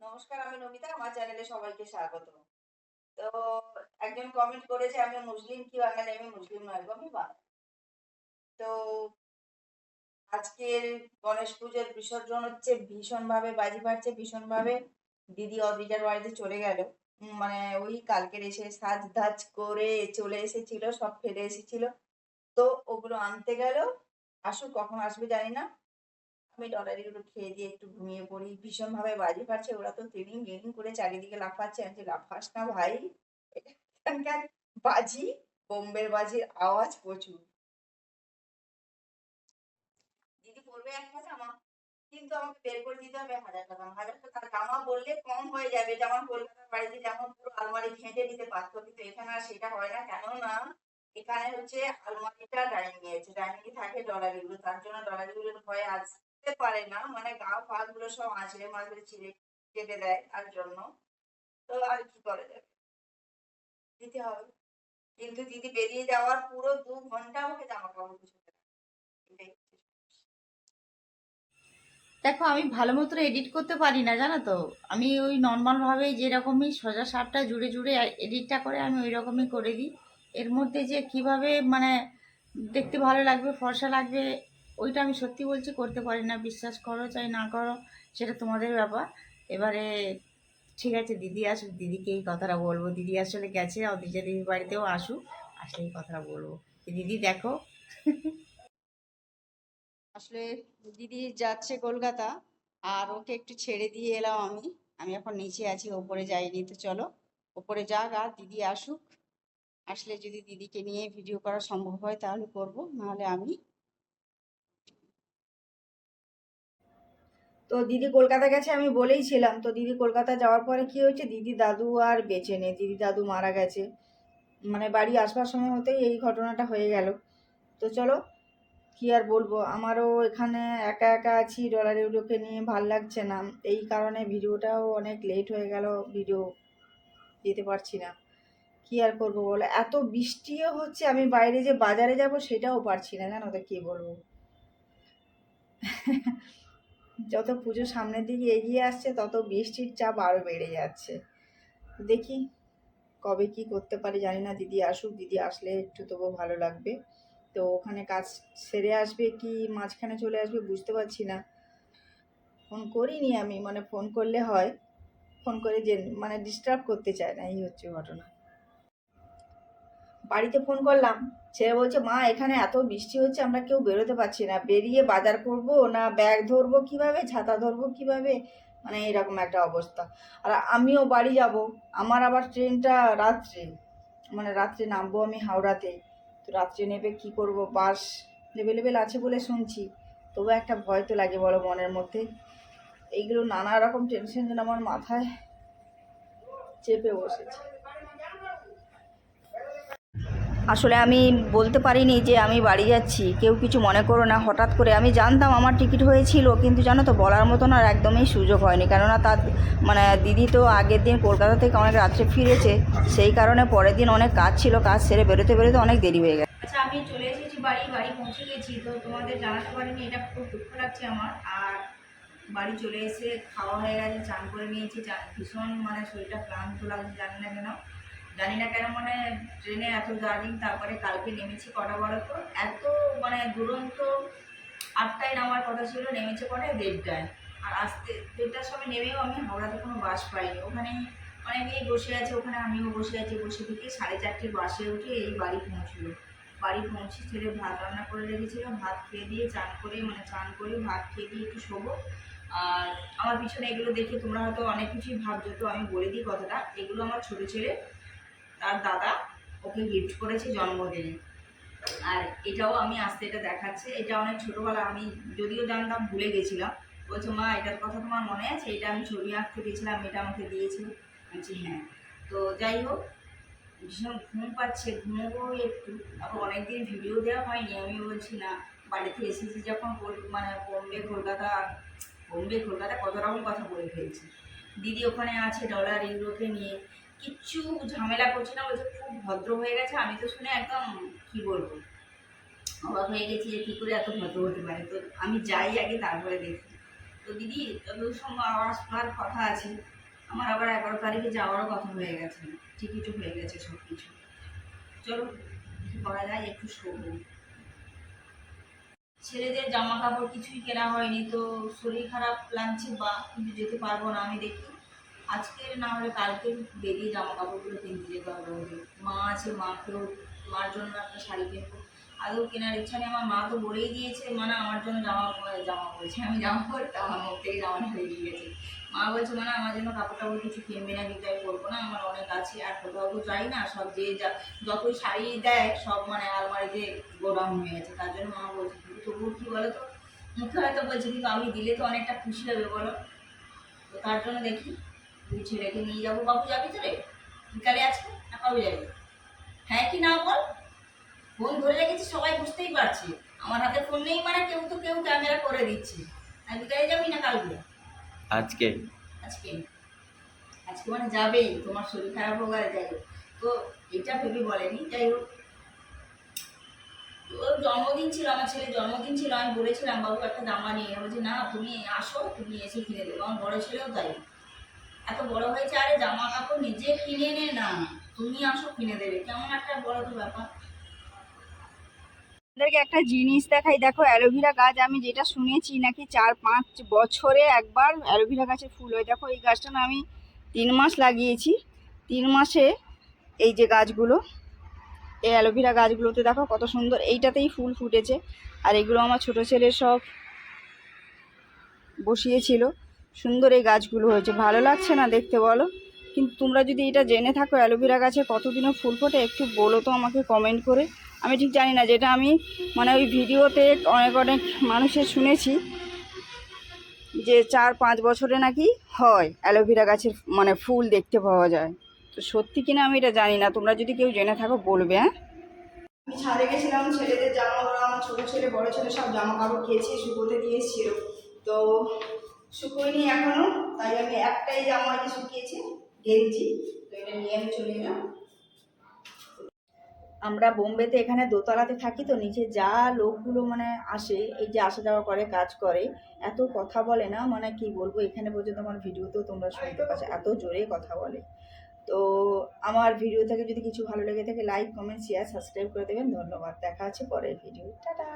নমস্কার, আমি নমিতা, আমার চ্যানেলে সবাইকে স্বাগত। তো একজন কমেন্ট করেছে, আমি মুসলিম, কি বাঙালি? আমি মুসলিম নয় আমি বাঙালি। তো আজকের গণেশ পুজোর বিসর্জন হচ্ছে ভীষণ ভাবে বাজি ফাটছে ভীষণ ভাবে দিদি অদ্রিজার বাড়িতে চলে গেল। মানে ওই কালকের এসে সাজ ধাজ করে চলে এসেছিল, সব ফেলে এসেছিল। তো ওগুলো আনতে গেল, আসুক, কখন আসবে জানি না। আমি ডলারিগুলো খেয়ে দিয়ে একটু ঘুমিয়ে পড়ি। ভীষণ ভাবে বাজি ফাটছে, ওরা তো ট্রেনিং ট্রেনিং করে চারিদিকে লাফাচ্ছে। আমি লাফাস না ভাই। এখানকার বাজি, বোম্বের বাজির আওয়াজ প্রচুর। দিদি একটা জামা কিন্তু আমাকে বের করে দিতে হবে হাজার টাকা হাজার টাকা জামা বললে কম হয়ে যাবে। যেমন কলকাতার বাড়িতে যেমন পুরো আলমারি ঘেঁটে দিতে পারতো, কিন্তু এখানে আর সেটা হয় না। কেননা এখানে হচ্ছে আলমারিটা ডাইনিং আছে। ডাইনিং থাকে ডলারিগুলো তার জন্য ডলারিগুলোর ভয়ে আসতে পারে না। মানে গা ফা গুলো সব আঁচড়ে মাঝে ছিঁড়ে কেটে দেয় তার জন্য। তো আর কি করা যাবে? দিতে হবে। কিন্তু দিদি বেরিয়ে যাওয়ার পুরো দু ঘণ্টা আমাকে জামা কাপড় গুছোতে। দেখো, আমি ভালো মতো এডিট করতে পারি না, জানো তো? আমি ওই নর্মালভাবে যেরকমই সোজা সাপটা জুড়ে জুড়ে এডিটটা করে আমি ওই রকমই করে দিই। এর মধ্যে যে কীভাবে মানে দেখতে ভালো লাগবে, ফর্সা লাগবে ওইটা আমি সত্যি বলছি করতে পারি না, বিশ্বাস করো চাই না করো, সেটা তোমাদের ব্যাপার। এবারে ঠিক আছে, দিদি আসুক দিদিকে এই কথাটা বলব। দিদি আসলে গেছে অদিজা দিদির বাড়িতেও আসুক, আসলে এই কথাটা বলব। দিদি দেখো। আসলে দিদি যাচ্ছে কলকাতা, আর ওকে একটু ছেড়ে দিয়ে এলাম আমি। আমি এখন নিচে আছি, ওপরে যাইনি, তো চলো। ওপরে যাক, আর দিদি আসুক। আসলে যদি দিদিকে নিয়ে ভিডিও করা সম্ভব হয়, তাহলে করব, নাহলে আমি তো দিদি কলকাতা গেছে আমি বলেই ছিলাম, তো দিদি কলকাতা যাওয়ার পরে কি হয়েছে? দিদি দাদু আর বেঁচে নেই, দিদি দাদু মারা গেছে। মানে বাড়ি আসবার সময় হতেই এই ঘটনাটা হয়ে গেল। তো চলো, কি আর বলব? আমারও এখানে একা একা আছি ডলারে ডলারিগুলোকে নিয়ে ভালো লাগছে না। এই কারণে ভিডিওটাও অনেক লেট হয়ে গেল ভিডিও দিতে পারছি না। কি আর করব বলো? এত বৃষ্টিও হচ্ছে, আমি বাইরে যে বাজারে যাব সেটাও পারছি না, জানো তো কী বলব? যত পুজো সামনের দিকে এগিয়ে আসছে, তত বৃষ্টির চাপ আরও বেড়ে যাচ্ছে। দেখি কবে কি করতে পারি, জানি না, দিদি আসুক, দিদি আসলে একটু তবু ভালো লাগবে। তো ওখানে কাজ সেরে আসবে কি, মাঝখানে চলে আসবে বুঝতে পারছি না। ফোন করিনি আমি মানে ফোন করলে হয়। ফোন করে যে মানে ডিস্টার্ব করতে চায় না, এই হচ্ছে ঘটনা। বাড়িতে ফোন করলাম। ছেলে বলছে, মা, এখানে এত বৃষ্টি হচ্ছে, আমরা কেউ বেরোতে পারছি না। বেরিয়ে বাজার করব না, ব্যাগ ধরবো কীভাবে, ছাতা ধরবো কীভাবে? মানে এরকম একটা অবস্থা। আর আমিও বাড়ি যাব, আমার আবার ট্রেনটা রাত্রে মানে রাত্রে নামবো আমি হাওড়াতে। তো রাত্রে নেবে কি করব? বাস লেভেলেবেল আছে বলে শুনছি। তবু একটা ভয় তো লাগে বলো মনের মধ্যে। এইগুলো নানা রকম টেনশন যেন আমার মাথায় চেপে বসেছে। আসলে আমি বলতে পারিনি যে আমি বাড়ি যাচ্ছি। কেউ কিছু মনে করো না। হঠাৎ করে আমি জানতাম আমার টিকিট হয়েছিল, কিন্তু জানো তো, বলার মতন আর একদমই সুযোগ হয়নি। কেননা তার মানে দিদি তো আগের দিন কলকাতা থেকে অনেক রাত্রে ফিরেছে, সেই কারণে পরের দিন অনেক কাজ ছিল, কাজ সেরে বেরোতে বেরোতে অনেক দেরি হয়ে গেছে। আচ্ছা আমি চলে এসেছি বাড়ি বাড়ি পৌঁছে গেছি, তো তোমাদের জানাতে পারিনি, এটা খুব দুঃখ লাগছে আমার। আর বাড়ি চলে এসে খাওয়া হয়ে গেছে, চান করে নিয়েছি ভীষণ মানে শরীরটা ক্লান্ত লাগছে, জানি না কেন। জানি না কেন মানে ট্রেনে এত জার্নি তারপরে কালকে নেমেছি কটা বলো তো? এত মানে দুরন্ত আটটায় নামার কথা ছিল, নেমেছে কটায় দেড়টায়। আর আসতে, দেড়টার সময় নেমেও আমি হাওড়াতে কোনো বাস পাইনি। ওখানে অনেকেই বসে আছে, ওখানে আমিও বসে আছি, বসে থেকে সাড়ে চারটে বাসে উঠে এই বাড়ি পৌঁছলো। বাড়ি পৌঁছে ছেলে ভাত রান্না করে রেখেছিল, ভাত খেয়ে দিয়ে চান করে মানে চান করে ভাত খেয়ে দিয়ে একটু শোবো। আর আমার পিছনে এগুলো দেখে তোমরা হয়তো অনেক কিছুই ভাবছ, তো আমি বলে দিই কথাটা। এগুলো আমার ছোটো ছেলে তার দাদা ওকে গিফট করেছে জন্মদিনে। আর এটাও আমি আসতে এটা দেখাচ্ছে। এটা অনেক ছোটোবেলা আমি যদিও জানতাম, ভুলে গেছিলাম। বলছে, মা, এটার কথা তোমার মনে আছে? এটা আমি ছবি আঁকতে গেছিলাম, এটা আমাকে দিয়েছিল বলছি হ্যাঁ। তো যাই হোক, ভীষণ ঘুম পাচ্ছে। ঘুমোবো একটু। আবার অনেকদিন ভিডিও দেওয়া হয়নি। আমি বলছি, না, বাড়িতে এসেছি যখন মানে বোম্বে, কলকাতা বোম্বে, কলকাতা কত রকম কথা বলে ফেলছি। দিদি ওখানে আছে, ডলার, ইউরোকে নিয়ে। কিচ্ছু ঝামেলা করছে না, বলছে খুব ভদ্র হয়ে গেছে, আমি তো শুনে একদম কি বলব? অবাক হয়ে গেছি যে কী করে এত ভদ্র হতে পারে। তো আমি যাই আগে তারপরে দেখি। তো দিদি, যতদূর সম্ভব আবার আসার কথা আছে, আমার আবার এগারো তারিখে যাওয়ারও কথা হয়ে গেছে টিকিটও হয়ে গেছে সব কিছু চলো, কি করা যায়, একটু শোবো। ছেলেদের জামা কাপড় কিছুই কেনা হয়নি, তো শরীর খারাপ লাগছে বা, কিন্তু যেতে পারব না আমি দেখি। আজকে না হলে কালকে বেরিয়ে জামা কাপড়গুলো কিনতে যেতে হবে মা আছে, মাকেও, মার জন্য একটা শাড়ি কিনবো। আদৌ কেনার ইচ্ছা নেই। আমার মা তো বলেই দিয়েছে মানে আমার জন্য জামা জামা পরেছে আমি জামা পরতে আমার মুখ থেকে জামাটা বেরিয়ে গেছে। মা বলছে মানে আমার জন্য কাপড় টাপড় কিছু কিনবে না কিন্তু আমি করব না, আমার অনেক আছে, আর কোথাও যাই না, সব যে যা, যতই শাড়ি দেয়, সব মানে আলমারিতে গোডাউন হয়ে গেছে। তার জন্য মা বলছে তবুও কী বলো তো মুখে হয়তো বলছে, কিন্তু আমি দিলে তো অনেকটা খুশি হবে, বলো? তো তার জন্য দেখি। দুই ছেলেকে নিয়ে যাব বাবু যাবি তো রে বিকালে আজকে? না কবে যাবি? হ্যাঁ কি না বল? ফোন ধরে রেখেছি সবাই বুঝতেই পারছে। আমার হাতে ফোন নেই মানে কেউ তো কেউ ক্যামেরা করে দিচ্ছে। আর বিকালে যাবি না কালকে? আজকে। আজকে? আজকে মানে যাবেই তোমার শরীর খারাপ হোক আর যাই তো এটা ভেবে বলেনি যাই হোক। ওর জন্মদিন ছিল আমার ছেলের জন্মদিন ছিল আমি বলেছিলাম বাবু একটা জামা নিয়ে বলছে না তুমি আসো তুমি এসে কিনে দেবো। আমার বড় ছেলেও তাই। এত বড় হয়েছে, আরে জামা কাপড় নিজে কিনে নে না। তুমি আসো কিনে দেবে। কেমন একটা বড় তো ব্যাপার। একটা জিনিস দেখাই। দেখো, অ্যালোভেরা গাছ, আমি যেটা শুনেছি নাকি চার পাঁচ বছরে একবার অ্যালোভেরা গাছের ফুল হয়। দেখো, এই গাছটা না আমি তিন মাস লাগিয়েছি। তিন মাসে এই যে গাছগুলো, এই অ্যালোভেরা গাছগুলোতে দেখো কত সুন্দর। এইটাতেই ফুল ফুটেছে। আর এগুলো আমার ছোট ছেলের সব বসিয়েছিল। সুন্দর এই গাছগুলো হয়েছে। ভালো লাগছে না দেখতে বলো? কিন্তু তোমরা যদি এটা জেনে থাকো, অ্যালোভেরা গাছে কতদিনও ফুল ফোটে, একটু বলো তো আমাকে কমেন্ট করে। আমি ঠিক জানি না, যেটা আমি মানে ওই ভিডিওতে অনেক অনেক মানুষের শুনেছি যে চার পাঁচ বছরে নাকি হয় অ্যালোভেরা গাছের মানে ফুল দেখতে পাওয়া যায়। তো সত্যি কিনা আমি এটা জানি না, তোমরা যদি কেউ জেনে থাকো বলবে হ্যাঁ? আমি ছাদে গেছিলাম, ছেলেদের জামা আমার ছোটো ছেলে, বড় ছেলে সব জামা কাপড় খেয়েছি শুকোতে দিয়ে এসেছিল। তো শুকোয়নি এখনও, তাই আমি একটাই জামা যে শুকিয়েছি, গেঞ্জি। তো এটা নিয়ে আমি চলে এলাম। আমরা বোম্বেতে এখানে দোতলাতে থাকি তো, নিচে যা লোকগুলো মানে আসে, এই যে আসা যাওয়া করে, কাজ করে, এত কথা বলে না মানে কি বলব, এখানে পর্যন্ত আমার ভিডিওতেও তোমরা শুনতে পাচ্ছ, এত জোরে কথা বলে। তো আমার ভিডিও থেকে যদি কিছু ভালো লেগে থাকে লাইক কমেন্ট শেয়ার সাবস্ক্রাইব করে দেবেন। ধন্যবাদ, দেখা আছে পরের ভিডিও। টাটা!